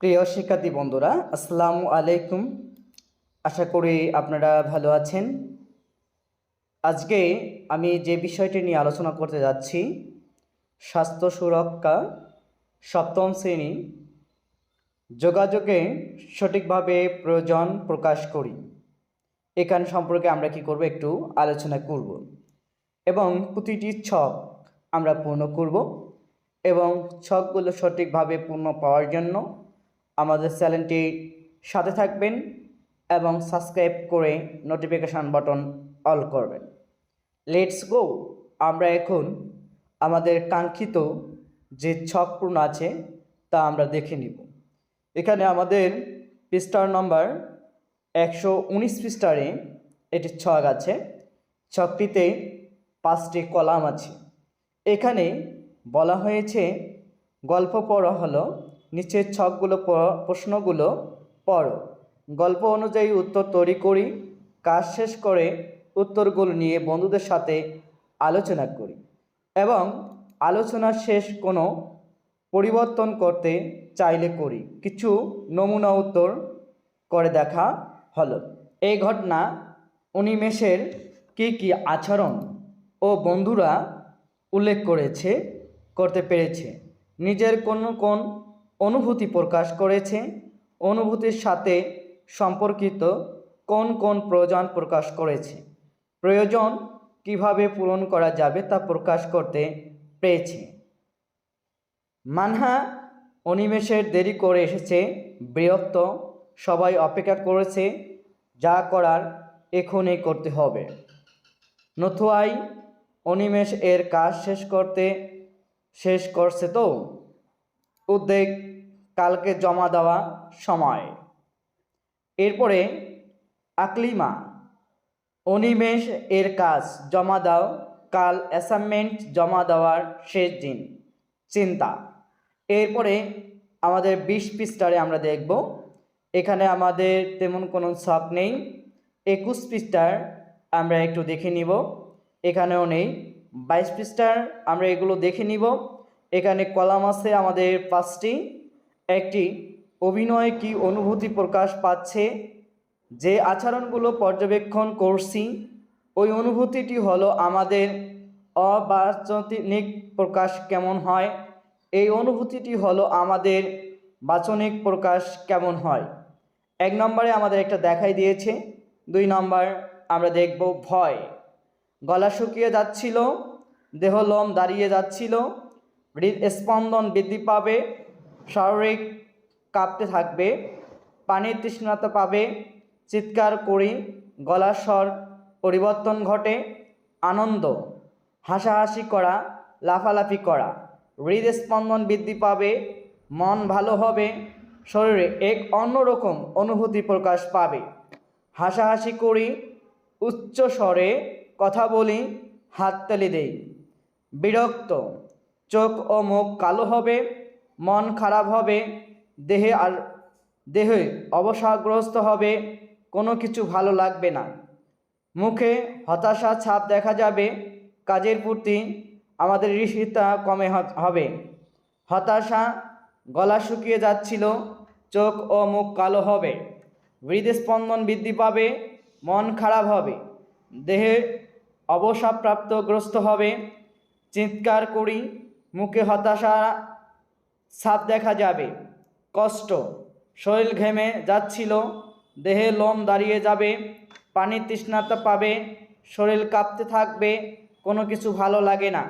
প্রিয় শিক্ষার্থী বন্ধুরা, আসসালামু আলাইকুম। আশা করি আপনারা ভালো আছেন। আজকে আমি যে বিষয়টি নিয়ে আলোচনা করতে যাচ্ছি, স্বাস্থ্য সুরক্ষা সপ্তম শ্রেণি, যোগাযোগে সঠিকভাবে প্রয়োজন প্রকাশ করি। এখান সম্পর্কে আমরা কি করব একটু আলোচনা করব এবং প্রতিটি ছক আমরা পূর্ণ করব এবং ছকগুলো সঠিকভাবে পূর্ণ পাওয়ার জন্য আমাদের চ্যানেলটি সাথে থাকবেন এবং সাবস্ক্রাইব করে নোটিফিকেশান বাটন অল করবেন। লেটস গো আমরা এখন আমাদের কাঙ্ক্ষিত যে ছক পূর্ণ আছে তা আমরা দেখে নিব। এখানে আমাদের পৃষ্ঠার নম্বর একশো উনিশ পৃষ্ঠারে এটি ছক আছে। ছকটিতে পাঁচটি কলাম আছে। এখানে বলা হয়েছে, গল্প পড়া হলো নিচের ছকগুলো প্রশ্নগুলো পড়ো। গল্প অনুযায়ী উত্তর তৈরি করি, কাজ শেষ করে উত্তরগুলো নিয়ে বন্ধুদের সাথে আলোচনা করি এবং আলোচনার শেষ কোনো পরিবর্তন করতে চাইলে করি। কিছু নমুনা উত্তর করে দেখা হলো। এই ঘটনা উনিমেষের কী কী আচরণ ও বন্ধুরা উল্লেখ করেছে, করতে পেরেছে? নিজের কোন কোন অনুভূতি প্রকাশ করেছে। অনুভূতির সাথে সম্পর্কিত কোন কোন প্রয়োজন প্রকাশ করেছে? প্রয়োজন কীভাবে পূরণ করা যাবে তা প্রকাশ করতে পেরেছে। মানহা অনিমেষের দেরি করে এসেছে, বিরক্ত, সবাই অপেক্ষা করেছে, যা করার এখনই করতে হবে। নথুয়াই অনিমেষ এর কাজ শেষ করতে, শেষ করছে তো? উদ্বেগ, কালকে জমা দেওয়া সময়। এরপরে আকলিমা অনিমেষ এর কাজ, জমা দাও, কাল অ্যাসাইনমেন্ট জমা দেওয়ার শেষ দিন, চিন্তা। এরপরে আমাদের বিশ পৃষ্ঠারে আমরা দেখব, এখানে আমাদের তেমন কোনো শখ নেই, একুশ পৃষ্ঠার আমরা একটু দেখে নিব, এখানেও নেই। বাইশ পৃষ্ঠার আমরা এগুলো দেখে নিব এখানে কলাম আছে আমাদের পাঁচটি। একটি, অভিনয়ে কি অনুভূতি প্রকাশ পাচ্ছে? যে আচরণগুলো পর্যবেক্ষণ করছি, ওই অনুভূতিটি হলো আমাদের অবাচনিক প্রকাশ কেমন হয়? এই অনুভূতিটি হলো আমাদের বাচনিক প্রকাশ কেমন হয়? এক নম্বরে আমাদের একটা দেখাই দিয়েছে। দুই নম্বর আমরা দেখব ভয়। গলা শুকিয়ে যাচ্ছিল, দেহ লোম দাঁড়িয়ে যাচ্ছিল হৃদস্পন্দন বৃদ্ধি পাবে, শারীরিক কাঁপতে থাকবে, পানির তৃষ্ণাতা পাবে, চিৎকার করি, গলার স্বর পরিবর্তন ঘটে, আনন্দ, হাসাহাসি করা, লাফালাফি করা। হৃদস্পন্দন বৃদ্ধি পাবে, মন ভালো হবে, শরীরে এক অন্যরকম অনুভূতি প্রকাশ পাবে। হাসাহাসি করি, উচ্চ স্বরে কথা বলি, হাততালি দেই। বিরক্ত চোখ ও মুখ কালো হবে, মন খারাপ হবে, দেহে আর দেহে অবসাদগ্রস্ত হবে, কোনো কিছু ভালো লাগবে না। মুখে হতাশা ছাপ দেখা যাবে, কাজের প্রতি আমাদের ঋষিতা কমে হবে। হতাশা গলা শুকিয়ে যাচ্ছিল, চোখ ও মুখ কালো হবে। হৃদস্পন্দন বৃদ্ধি পাবে, মন খারাপ হবে, দেহে অবসাদপ্রাপ্তগ্রস্ত হবে। চিৎকার করি মুখে হতাশা, ছাপ দেখা যাবে, কষ্ট। শরীর ঘেমে যাচ্ছিল, দেহে লোম দাঁড়িয়ে যাবে, পানির তৃষ্ণাতা পাবে, শরীর কাঁপতে থাকবে, কোনো কিছু ভালো লাগে না।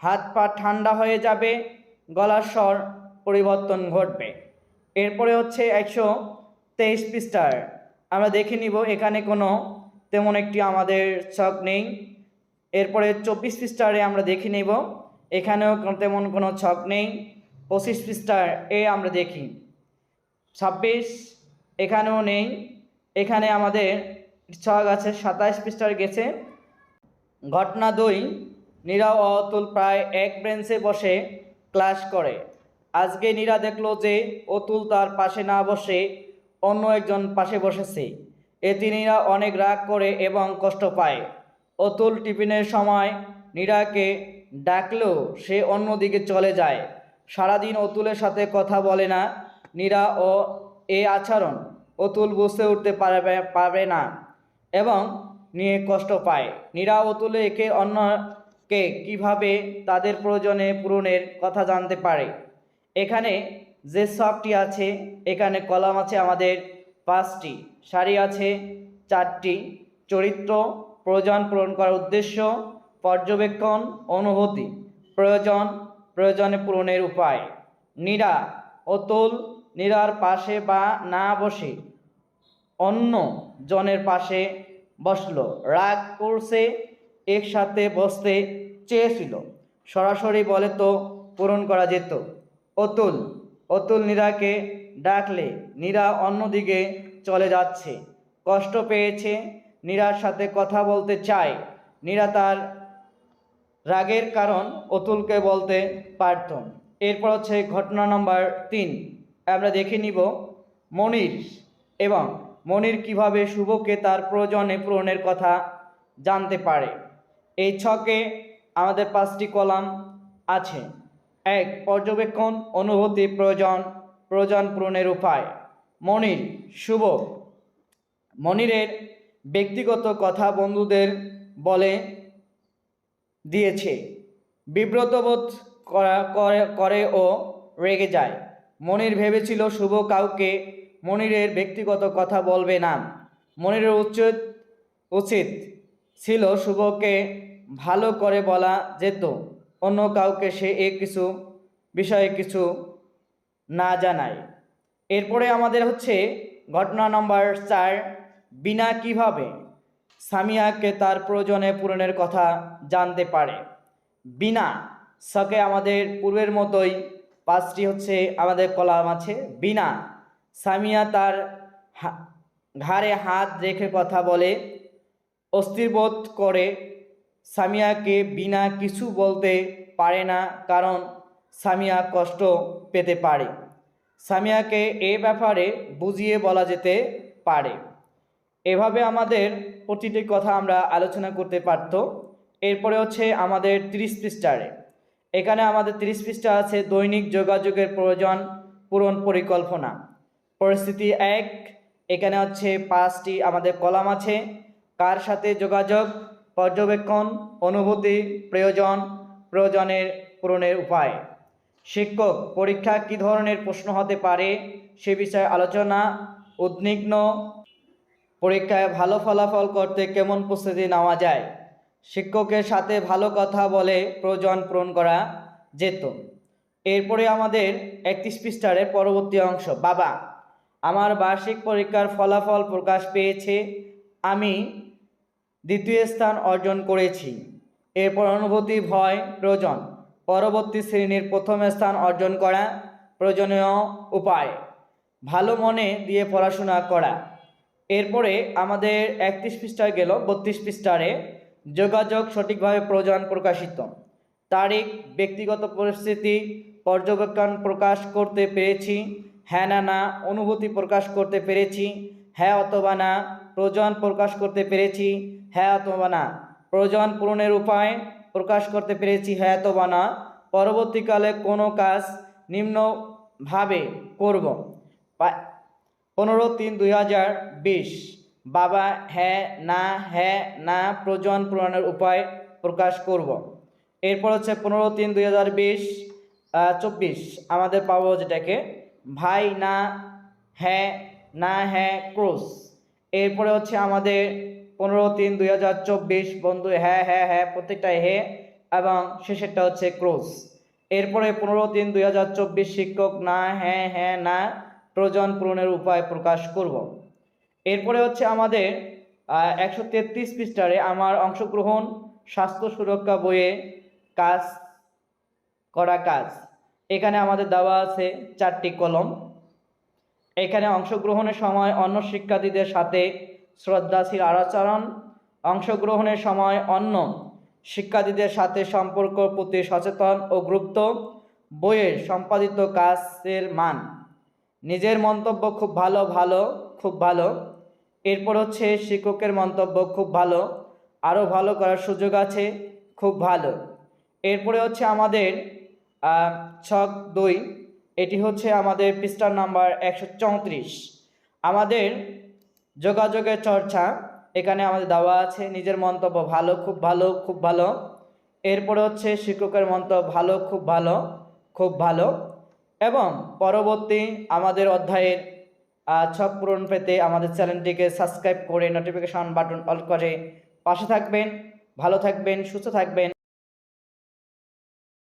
হাত পা ঠান্ডা হয়ে যাবে, গলার স্বর পরিবর্তন ঘটবে। এরপরে হচ্ছে একশো তেইশ পৃষ্ঠার। আমরা দেখে নিব, এখানে কোনো তেমন একটি আমাদের ছক নেই। এরপরে চব্বিশ পৃষ্ঠারে আমরা দেখে নেব এখানেও তেমন কোনো ছক নেই। পঁচিশ পৃষ্ঠার এ আমরা দেখি। ছাব্বিশ, এখানেও নেই। এখানে আমাদের ছক আছে সাতাশ পৃষ্ঠার গেছে। ঘটনা দুই নীরা ও অতুল প্রায় এক বেঞ্চে বসে ক্লাস করে। আজকে নীরা দেখল যে অতুল তার পাশে না বসে অন্য একজন পাশে বসেছে। এতে নীরা অনেক রাগ করে এবং কষ্ট পায়। অতুল টিফিনের সময় নীরাকে ডাকলেও সে অন্যদিকে চলে যায়। সারাদিন অতুলের সাথে কথা বলে না, নীরা ও এ আচরণ অতুল বুঝতে উঠতে পারবে পারবে না এবং নিয়ে কষ্ট পায়। নীরা অতুল একে অন্যকে কীভাবে তাদের প্রয়োজনে পূরণের কথা জানতে পারে? এখানে যে শখটি আছে, এখানে কলাম আছে আমাদের পাঁচটি। শাড়ি আছে চারটি। চরিত্র, প্রয়োজন পূরণ করার উদ্দেশ্য পর্যবেক্ষণ, অনুভূতি, প্রয়োজন, প্রয়োজনে পূরণের উপায়। নীরা অতুল নীরার পাশে বা না বসে অন্য জনের পাশে বসল। রাগ করছে, একসাথে বসতে চেয়েছিল। সরাসরি বলে তো পূরণ করা যেত। অতুল অতুল নীরাকে ডাকলে নীরা অন্যদিকে চলে যাচ্ছে। কষ্ট পেয়েছে, নীরার সাথে কথা বলতে চায়। নীরা তার রাগের কারণ অতুলকে বলতে পারত। এরপর হচ্ছে ঘটনা নম্বর তিন। আমরা দেখে নিব মনির এবং মনির কীভাবে শুভকে তার প্রয়োজনে পূরণের কথা জানতে পারে। এই ছকে আমাদের পাঁচটি কলাম আছে। এক, পর্যবেক্ষণ, অনুভূতি, প্রয়োজন প্রয়োজন পূরণের উপায়। মনির, শুভ। মনিরের ব্যক্তিগত কথা বন্ধুদের বলে দিয়েছে। বিব্রত বোধ করা, করে- করে ও রেগে যায়। মনির ভেবেছিল শুভ কাউকে মনিরের ব্যক্তিগত কথা বলবে না। মনিরের উচিত উচিত ছিল শুভকে ভালো করে বলা যেত। অন্য কাউকে সে এ কিছু, বিষয়ে কিছু না জানায়। এরপরে আমাদের হচ্ছে ঘটনা নম্বর চার, বিনা কীভাবে? সামিয়াকে তার প্রয়োজনে পূরণের কথা জানতে পারে। বিনা সকে আমাদের পূর্বের মতোই পাঁচটি হচ্ছে আমাদের কলাম আছে। বিনা সামিয়া তার ঘাড়ে হাত রেখে কথা বলে, অস্থিরবোধ করে সামিয়াকে বিনা কিছু বলতে পারে না, কারণ সামিয়া কষ্ট পেতে পারে। সামিয়াকে এ ব্যাপারে বুঝিয়ে বলা যেতে পারে। এভাবে আমাদের প্রতিটি কথা আমরা আলোচনা করতে পারত। এরপরে হচ্ছে আমাদের তিরিশ পৃষ্ঠারে। এখানে আমাদের তিরিশ পৃষ্ঠা আছে, দৈনিক যোগাযোগের প্রয়োজন পূরণ পরিকল্পনা। পরিস্থিতি এক, এখানে হচ্ছে পাঁচটি আমাদের কলাম আছে। কার সাথে যোগাযোগ, পর্যবেক্ষণ, অনুভূতি, প্রয়োজন, প্রয়োজনের পূরণের উপায়। শিক্ষক, পরীক্ষা কী ধরনের প্রশ্ন হতে পারে সে বিষয়ে আলোচনা, উদ্বিগ্ন পরীক্ষায় ভালো ফলাফল করতে কেমন প্রস্তুতি নেওয়া যায়? শিক্ষকের সাথে ভালো কথা বলে প্রয়োজন পূরণ করা যেত। এরপরে আমাদের একত্রিশ পৃষ্ঠারের পরবর্তী অংশ। বাবা, আমার বার্ষিক পরীক্ষার ফলাফল প্রকাশ পেয়েছে। আমি দ্বিতীয় স্থান অর্জন করেছি। এরপর অনুভূতি, ভয়, প্রয়োজন। পরবর্তী শ্রেণির প্রথম স্থান অর্জন করা প্রয়োজনীয় উপায়। ভালো মনে দিয়ে পড়াশোনা করা। এরপরে আমাদের একত্রিশ পৃষ্ঠায় গেল, বত্রিশ পৃষ্ঠারে যোগাযোগ সঠিকভাবে প্রয়োজন প্রকাশিত। তারিখ, ব্যক্তিগত পরিস্থিতি, পর্যবেক্ষণ প্রকাশ করতে পেরেছি হ্যাঁ না না, অনুভূতি প্রকাশ করতে পেরেছি হ্যাঁ অথবা না, প্রয়োজন প্রকাশ করতে পেরেছি হ্যাঁ অথবা না, প্রয়োজন পূরণের উপায় প্রকাশ করতে পেরেছি হ্যাঁ অথবা না, পরবর্তীকালে কোনো কাজ নিম্নভাবে করব। পনেরো তিন দুই হাজার বিশ। বাবা হ্যাঁ না হ্যাঁ না প্রয়োজন পূরণের উপায় প্রকাশ করব। এরপর হচ্ছে পনেরো তিন দুই হাজার বিশ চব্বিশ। আমাদের পাবো যেটাকে ভাই না হ্যাঁ না হ্যাঁ ক্রোস এরপরে হচ্ছে আমাদের পনেরো তিন দুই হাজার চব্বিশ, বন্ধু হ্যাঁ হ্যাঁ হ্যাঁ প্রত্যেকটাই হে এবং শেষেরটা হচ্ছে ক্রোস এরপরে পনেরো তিন দুই হাজার চব্বিশ শিক্ষক না হ্যাঁ হ্যাঁ না প্রয়োজন পূরণের উপায় প্রকাশ করব। এরপরে হচ্ছে আমাদের একশো তেত্রিশ পৃষ্ঠারে আমার অংশগ্রহণ, স্বাস্থ্য সুরক্ষা বইয়ে কাজ করা কাজ। এখানে আমাদের দেওয়া আছে চারটি কলম। এখানে অংশগ্রহণের সময় অন্য শিক্ষার্থীদের সাথে শ্রদ্ধাশীল আচরণ, অংশগ্রহণের সময় অন্য শিক্ষার্থীদের সাথে সম্পর্ক প্রতি সচেতন ও গুরুত্ব, বইয়ের সম্পাদিত কাজের মান। নিজের মন্তব্য খুব ভালো ভালো, খুব ভালো। এরপর হচ্ছে শিক্ষকের মন্তব্য খুব ভালো আরও ভালো করার সুযোগ আছে, খুব ভালো। এরপরে হচ্ছে আমাদের ছক দুই, এটি হচ্ছে আমাদের পৃষ্ঠার নাম্বার একশো চৌত্রিশ। আমাদের যোগাযোগের চর্চা, এখানে আমাদের দেওয়া আছে, নিজের মন্তব্য ভালো, খুব ভালো খুব ভালো। এরপরে হচ্ছে শিক্ষকের মন্তব্য ভালো, খুব ভালো খুব ভালো। এবং পরবর্তী আমাদের অধ্যায়ের ছক পূরণ পেতে আমাদের চ্যানেলটিকে সাবস্ক্রাইব করে নোটিফিকেশন বাটন অল করে পাশে থাকবেন। ভালো থাকবেন, সুস্থ থাকবেন।